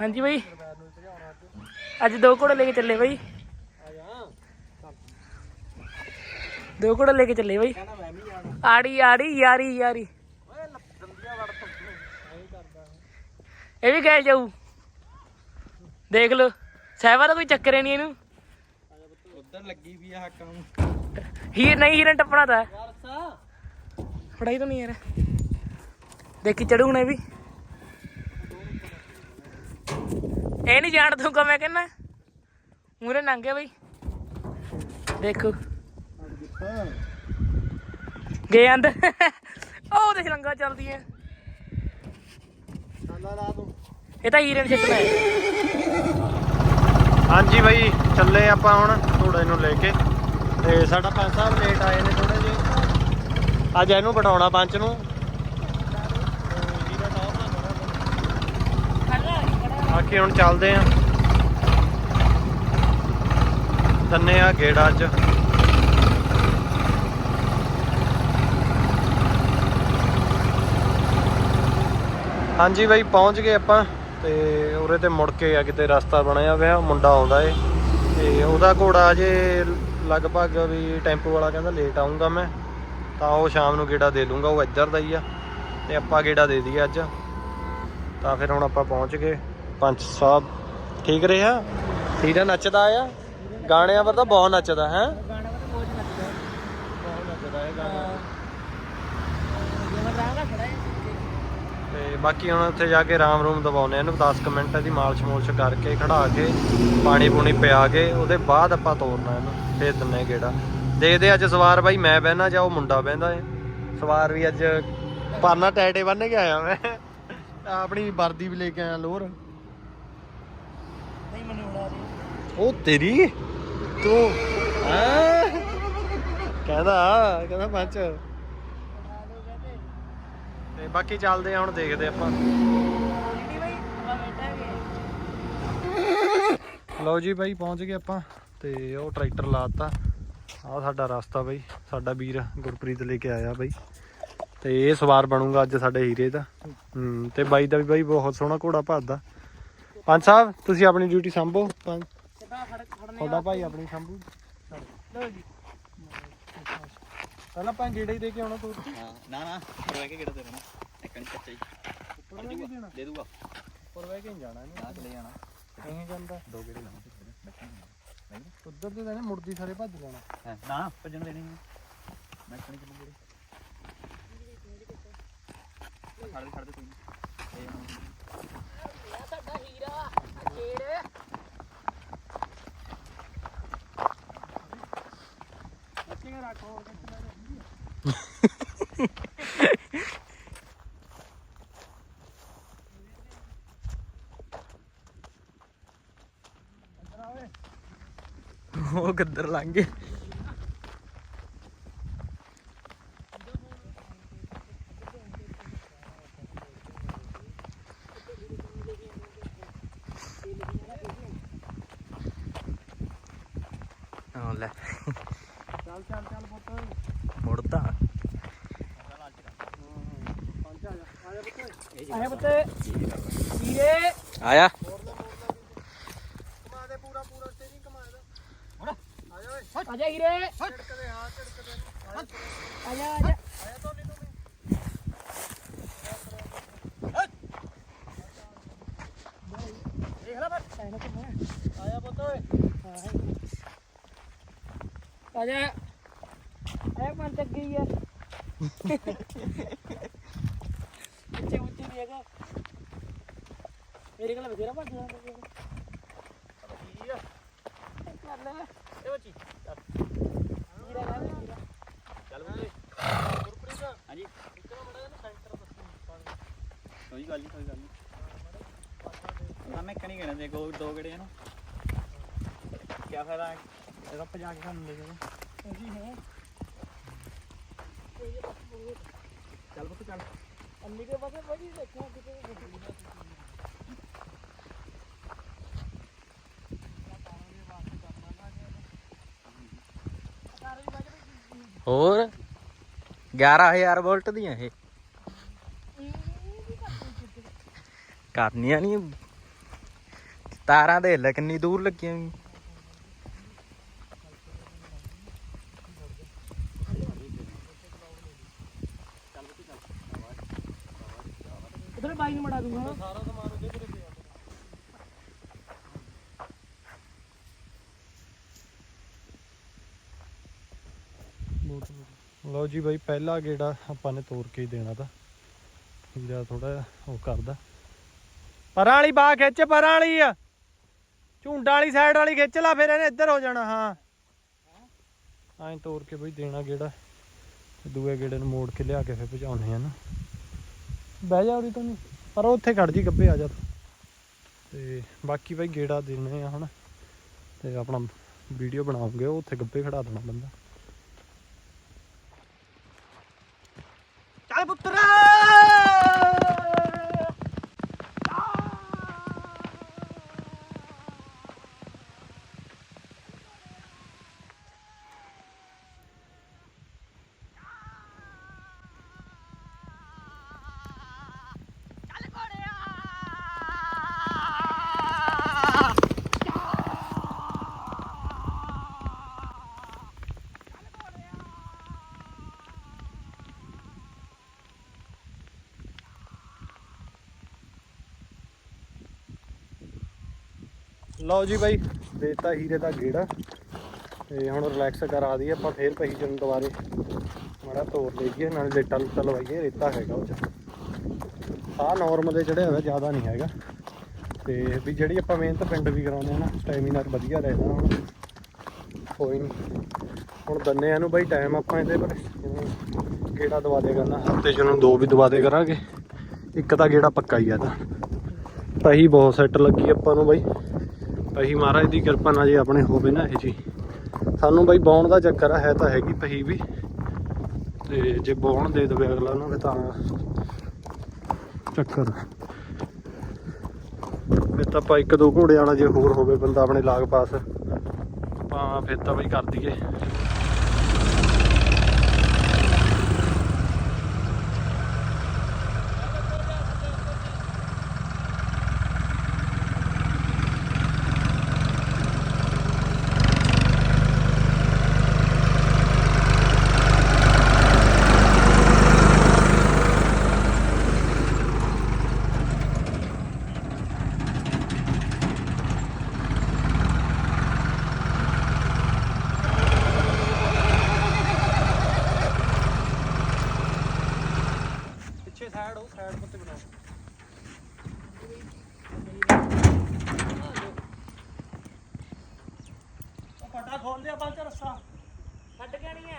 ਹਾਂਜੀ ਬਾਈ। ਅੱਜ ਦੋ ਘੋੜੇ ਲੈ ਕੇ ਚੱਲੇ ਬਾਈ। ਦੋ ਘੋੜੇ ਲੈ ਕੇ ਚੱਲੇ ਬਾਈ। ਆੜੀ ਆੜੀ, ਯਾਰੀ ਯਾਰੀ। ਇਹ ਵੀ ਗਏ ਜਾਊ। ਦੇਖ ਲੋ ਸਹਿਬਾ ਦਾ ਕੋਈ ਚੱਕਰ ਹੀ ਨਹੀਂ ਇਹਨੂੰ। ਉਧਰ ਲੱਗੀ ਵੀ ਆ ਹੱਕਾਂ ਨੂੰ ਹੀਰ ਨਹੀਂ, ਹੀਰਨ ਟੱਪਣਾ ਤਾਂ ਫੜਾਈ ਤਾਂ ਨਹੀਂ ਯਾਰ। ਦੇਖੀ ਚੜੂ ਹੁਣ ਵੀ। ਇਹ ਨਹੀਂ ਜਾਣ ਦੂੰਗਾ ਮੈਂ ਕਹਿੰਦਾ। ਮੂਰੇ ਨੰਗੇ ਬਈ। ਦੇਖੋ। ਗਏ ਅੰਦਰ। ਉਹ ਦੇਖ ਲੰਗਾ ਚੱਲਦੀ ਐ ਇਹ ਤਾਂ ਹੀਰਨ ਛੱਡਣਾ ਹਾਂਜੀ ਬਾਈ, ਚੱਲੇ ਆਪਾਂ ਹੁਣ ਘੋੜੇ ਨੂੰ ਲੈ ਕੇ। ਤੇ ਸਾਡਾ ਪੰਜ ਸਾਹਿਬ ਲੇਟ ਆਏ ਨੇ ਥੋੜੇ ਜਿਹੇ। ਅੱਜ ਇਹਨੂੰ ਬਿਠਾਉਣਾ ਪੰਚ ਨੂੰ। ਬਾਕੀ ਹੁਣ ਚੱਲਦੇ ਆਂ। ਦੰਨੇ ਆ ਗੇੜਾ ਅੱਜ। ਹਾਂਜੀ ਬਾਈ, ਪਹੁੰਚ ਗਏ ਆਪਾਂ ਤੇ ਉਰੇ ਤੇ ਮੁੜ ਕੇ ਆ ਕਿਤੇ ਰਸਤਾ ਬਣਿਆ ਹੋਇਆ ਮੁੰਡਾ ਆਉਂਦਾ ਏ। ਤੇ ਉਹਦਾ ਘੋੜਾ ਅਜੇ ਲਗਭਗ ਵੀ ਟੈਂਪੂ ਵਾਲਾ ਕਹਿੰਦਾ ਲੇਟ ਆਉਂਗਾ ਮੈਂ। ਤਾਂ ਉਹ ਸ਼ਾਮ ਨੂੰ ਗੇੜਾ ਦੇ ਲੂੰਗਾ, ਉਹ ਇੱਧਰ ਦਾ ਹੀ ਆ। ਤੇ ਆਪਾਂ ਗੇੜਾ ਦੇ ਦਈਏ ਅੱਜ। ਤਾਂ ਫਿਰ ਹੁਣ ਆਪਾਂ ਪਹੁੰਚ ਗਏ। ਪੰਚ ਸਾਹਿਬ, ਠੀਕ ਰਿਹਾ ਠੀਕ ਨੱਚਦਾ ਆ? ਗਾਣਿਆਂ ਪਰ ਤਾਂ ਬਹੁਤ ਨੱਚਦਾ, ਹੈ? ਗਾਣਾ ਤਾਂ ਬਹੁਤ ਨੱਚਦਾ ਬਹੁਤ ਨੱਚਦਾ ਹੈ ਗਾਣਾ ਜਿਵੇਂ ਰਾਂਗਾ ਖੜਾ ਹੈ ਤੇ ਬਾਕੀ ਹੁਣ ਉੱਥੇ ਜਾ ਕੇ ਰਾਮ ਰੂਮ ਦਬਾਉਨੇ ਇਹਨੂੰ 10 ਮਿੰਟ ਦੀ ਮਾਲਸ਼ ਮੂਲਸ਼ ਕਰਕੇ ਖੜਾ ਕੇ ਪਾਣੀ ਪੂਣੀ ਪਿਆ ਕੇ ਉਹਦੇ ਬਾਅਦ ਆਪਾਂ ਤੋਰਨਾ ਇਹਨੂੰ, ਫੇਰ ਦਿੰਨੇ ਗੇੜਾ। ਦੇਖਦੇ ਅੱਜ ਸਵਾਰ ਬਾਈ ਮੈਂ ਬਹਿਣਾ ਜਾਂ ਉਹ ਮੁੰਡਾ ਬਹਿੰਦਾ ਏ ਸਵਾਰ ਵੀ ਅੱਜ ਪਰਨਾ ਟੈਟੇ ਬੰਨ ਕੇ ਆਇਆ ਮੈਂ। ਆਪਣੀ ਵਰਦੀ ਵੀ ਲੈ ਕੇ ਆਇਆ ਲੋਰ। ਨਹੀਂ ਮੈਨੂੰ ਉਹ ਤੇਰੀ? ਤੂੰ? ਹਾਂ? ਕਹਿੰਦਾ ਕਹਿੰਦਾ ਪੰਚ ਤੇ ਬਾਕੀ ਚੱਲਦੇ ਆ ਹੁਣ ਦੇਖਦੇ ਆਪਾਂ। ਜਿਹੜੀ ਬਈ ਆਪਾਂ ਬੈਠਾਂਗੇ। ਲਓ ਜੀ ਬਾਈ ਪਹੁੰਚ ਗਏ ਆਪਾਂ। ਤੇ ਉਹ ਟਰੈਕਟਰ ਲਾਤਾ। ਆ ਸਾਡਾ ਰਸਤਾ ਬਾਈ। ਸਾਡਾ ਵੀਰ ਗੁਰਪ੍ਰੀਤ ਲੈ ਕੇ ਆਇਆ ਬਾਈ। ਤੇ ਇਹ ਸਵਾਰ ਬਣੂਗਾ ਅੱਜ ਸਾਡੇ ਹੀਰੇ ਦਾ। ਹੂੰ ਤੇ ਬਾਈ ਦਾ ਵੀ ਬਾਈ ਬਹੁਤ ਸੋਹਣਾ ਘੋੜਾ ਭੱਜਦਾ। ਪੰਜ ਸਾਹਿਬ ਤੁਸੀਂ ਆਪਣੀ ਡਿਊਟੀ ਸੰਭੋ। ਪੰਜ। ਤੁਹਾਡਾ ਭਾਈ ਆਪਣੀ ਸੰਭੂ। ਲਓ ਜੀ। ਪਹਿਲਾਂ ਆਪਾਂ ਗੇੜੇ ਹੀ ਦੇ ਕੇ ਆਉਣਾ ਤੂੰ। ਹਾਂ ਨਾ ਨਾ ਰੋਏ ਕੇ ਕਿਹੜਾ ਦੇਣਾ। ਇੱਕ ਨਹੀਂ ਕੱਚਾ ਹੀ। ਉੱਪਰ ਵੀ ਦੇਣਾ। ਦੇ ਦੂਗਾ। ਉੱਪਰ ਬਹਿ ਕੇ ਨਹੀਂ ਜਾਣਾ ਇਹਨੇ। ਨਾ ਚਲੇ ਜਾਣਾ। ਨਹੀਂ ਜਾਂਦਾ। ਦੋ ਗੇੜੇ ਲਾਵਾਂਗੇ ਉੱਧਰ ਤੇ ਜਾਣੇ ਮੁੜਦੀ ਸਾਰੇ ਭੱਜ ਜਾਣਾ ਹਾਂ ਨਾ ਭੱਜਣ ਦੇਣੀ ਨਹੀਂ ਮੈਂ ਕਣੀ ਚੱਲੂ ਗੇੜੇ? ਖੜ ਦੇ ਖੜ ਦੇ ਕੋਈ ਨਹੀਂ ਇਹ ਹੁਣ ਸਾਡਾ ਹੀਰਾ ਛੇੜ ਕਿੰਨੇ ਰੱਖੋ ਉਹ ਕਿੱਧਰ ਲੰਘ ਗਏ ਹਾਂ ਲੈ। ਚੱਲ ਚੱਲ ਚੱਲ ਪੁੱਤ। ਮੁੜਦਾ। ਆਇਆ ਪੁੱਤ। ਹੀਰੇ ਆਇਆ ਕਮਾ ਦੇ ਪੂਰਾ ਪੂਰਾ ਸਟੇਰਿੰਗ ਕਮਾ ਦੇ ਆ ਜਾ ਹੀਰੇ ਆਇਆ ਤੋਂ ਨਹੀਂ ਤੂੰ ਦੇਖ ਲੈ ਆਇਆ ਪੁੱਤ ਓਏ ਆਜਾ ਆਇਆ ਮਨ ਚੱਕ ਗਈ ਯਾਰ। ਉੱਚੇ ਉੱਚੇ ਵੀ ਹੈਗਾ। ਮੇਰੇ ਕੋਲ ਬਥੇਰਾ ਭੱਜ ਜਾਂਦਾ। ਫਿਰ। ਕਰ ਲੈ ਇਹ ਬੱਚੀ ਹੀਰਾ ਲਾ ਦੇ ਹੀਰਾ ਚੱਲ ਬੋਲੇ ਹਾਂਜੀ। ਕੋਈ ਗੱਲ ਨਹੀਂ ਕੋਈ ਗੱਲ ਨਹੀਂ। ਨਾ ਮੈਂ ਕਣੀ ਕਹਿਣਾ ਦੇ ਗੋ ਦੋ ਗੜੇ ਨੂੰ। ਕੀ ਫਾਇਦਾ ਇਹਦਾ ਭਜਾ ਕੇ ਸਾਨੂੰ ਲੈ ਜਾਓ ਜੀ ਹੈ। ਚੱਲ ਪੁੱਤ ਚੱਲ। ਅੰਨੀ ਕੇ ਪਾਸੇ ਬੜੀ ਦੇਖਿਆ ਕਿਤੇ। ਗੱਡੀ ਨਾ ਹੋਰ? 11000 ਵੋਲਟ ਦੀਆਂ ਇਹ। ਕਰਨੀਆਂ ਨਹੀਂ ਤਾਰਾਂ ਦੇ ਲੈ ਕਿੰਨੀ ਦੂਰ ਲੱਗੀਆਂ ਵੀ ਉਧਰ ਬਾਈ ਨੂੰ ਮੜਾ ਦੂੰਗਾ ਸਾਰਾ ਸਮਾਨ ਉਹਦੇ ਕੋਲੇ ਪਿਆ ਲਓ ਜੀ ਬਾਈ, ਪਹਿਲਾ ਗੇੜਾ ਆਪਾਂ ਨੇ ਤੋੜ ਕੇ ਹੀ ਦੇਣਾ ਤਾਂ। ਹੀਰਾ ਥੋੜਾ ਉਹ ਕਰਦਾ। ਪਰਾਂ ਵਾਲੀ ਬਾਹ ਖਿੱਚ, ਪਰਾਂ ਵਾਲੀ। ਆ ਝੁੰਡਾਂ ਵਾਲੀ ਸਾਈਡ ਵਾਲੀ ਖਿੱਚ ਲਾ, ਫਿਰ ਇਹਨੇ ਇੱਧਰ ਹੋ ਜਾਣਾ, ਹਾਂ। ਐਂ ਤੋੜ ਕੇ ਬਈ ਦੇਣਾ ਗੇੜਾ। ਤੇ ਦੂਏ ਗੇੜੇ ਨੂੰ ਮੋੜ ਕੇ ਲਿਆ ਕੇ ਫਿਰ ਭਜਾਉਣੇ ਆ ਨਾ ਬਹਿ ਜਾ ਉਰੀ ਤੂੰ ਪਰ ਉੱਥੇ ਖੜ ਜੀ, ਗੱਬੇ ਆ ਜਾ ਤੇ। ਬਾਕੀ ਬਾਈ ਗੇੜਾ ਦੇਣੇ ਆ ਹੁਣ। ਤੇ ਆਪਣਾ ਵੀਡੀਓ ਬਣਾਉਂਗੇ ਉੱਥੇ ਗੱਬੇ ਖੜਾ ਦੇਣਾ ਬੰਦਾ। ਲਓ ਜੀ ਬਾਈ, ਦੇਤਾ ਹੀਰੇ ਦਾ ਗੇੜਾ। ਤੇ ਹੁਣ ਰਿਲੈਕਸ ਕਰਾ ਦਈਏ, ਆਪਾਂ ਫੇਰ ਪਹੀ ਜਨ ਦੁਬਾਰੇ। ਮਾੜਾ ਤੋੜ ਲਈਏ, ਨਾਲੇ ਲੇਟਾ ਲੁੱਟਾ ਲਵਾਈਏ, ਰੇਤਾ ਹੈਗਾ ਉਹ ਚ। ਆਹ ਨਾਰਮਲ ਦੇ ਚੜਿਆ ਹੋਇਆ ਜ਼ਿਆਦਾ ਨਹੀਂ ਹੈਗਾ। ਤੇ ਵੀ ਜਿਹੜੀ ਆਪਾਂ ਮਿਹਨਤ ਪਿੰਡ ਵੀ ਕਰਾਉਂਦੇ ਆ ਨਾ ਸਟੈਮਿਨਾ ਵਧੀਆ ਰਹਿਦਾ ਹੁਣ। ਕੋਈ ਨਹੀਂ ਹੁਣ ਦੰਨੇ ਨੂੰ ਬਾਈ ਟਾਈਮ ਆਪਾਂ ਇਹਦੇ ਪਰ ਗੇੜਾ ਦਵਾ ਦੇ ਕਰਨਾ, ਹਫ਼ਤੇ ਚ ਨੂੰ ਦੋ ਵੀ ਦਵਾ ਦੇ ਕਰਾਂਗੇ। ਇੱਕ ਤਾਂ ਗੇੜਾ ਪੱਕਾ ਹੀ ਆ ਤਾਂ ਪਹੀ ਬਹੁਤ ਸੈੱਟ ਲੱਗੀ ਆਪਾਂ ਨੂੰ ਬਾਈ। ਪਹੀ ਮਹਾਰਾਜ ਦੀ ਕਿਰਪਾ ਨਾਲ ਜੇ ਆਪਣੇ ਹੋਵੇ ਨਾ ਇਹ ਜੀ। ਸਾਨੂੰ ਬਾਈ ਬਾਉਣ ਦਾ ਚੱਕਰ ਆ, ਹੈ ਤਾਂ ਹੈਗੀ ਪਹੀ ਵੀ। ਤੇ ਜੇ ਬਾਉਣ ਦੇ ਦੇਵੇ ਅਗਲਾ ਨੂੰ ਫਿਰ ਤਾਂ ਚੱਕਰ। ਫਿਰ ਤਾਂ ਆਪਾਂ ਇੱਕ ਦੋ ਘੋੜੇ ਵਾਲਾ ਜੇ ਹੋਰ ਹੋਵੇ, ਬੰਦਾ ਆਪਣੇ ਲਾਗ ਪਾਸ। ਆਪਾਂ ਫਿਰ ਤਾਂ ਬਈ ਕਰ ਦਈਏ। ਸਾਈਡ, ਉਹ ਸਾਈਡ ਉੱਤੇ ਬਣਾਓ ਉਹ ਫਟਾ ਖੋਲ ਲਿਆ ਬਾਅਦ ਚ ਰੱਸਾ। ਛੱਡ ਕੇ ਨਹੀਂ ਆ?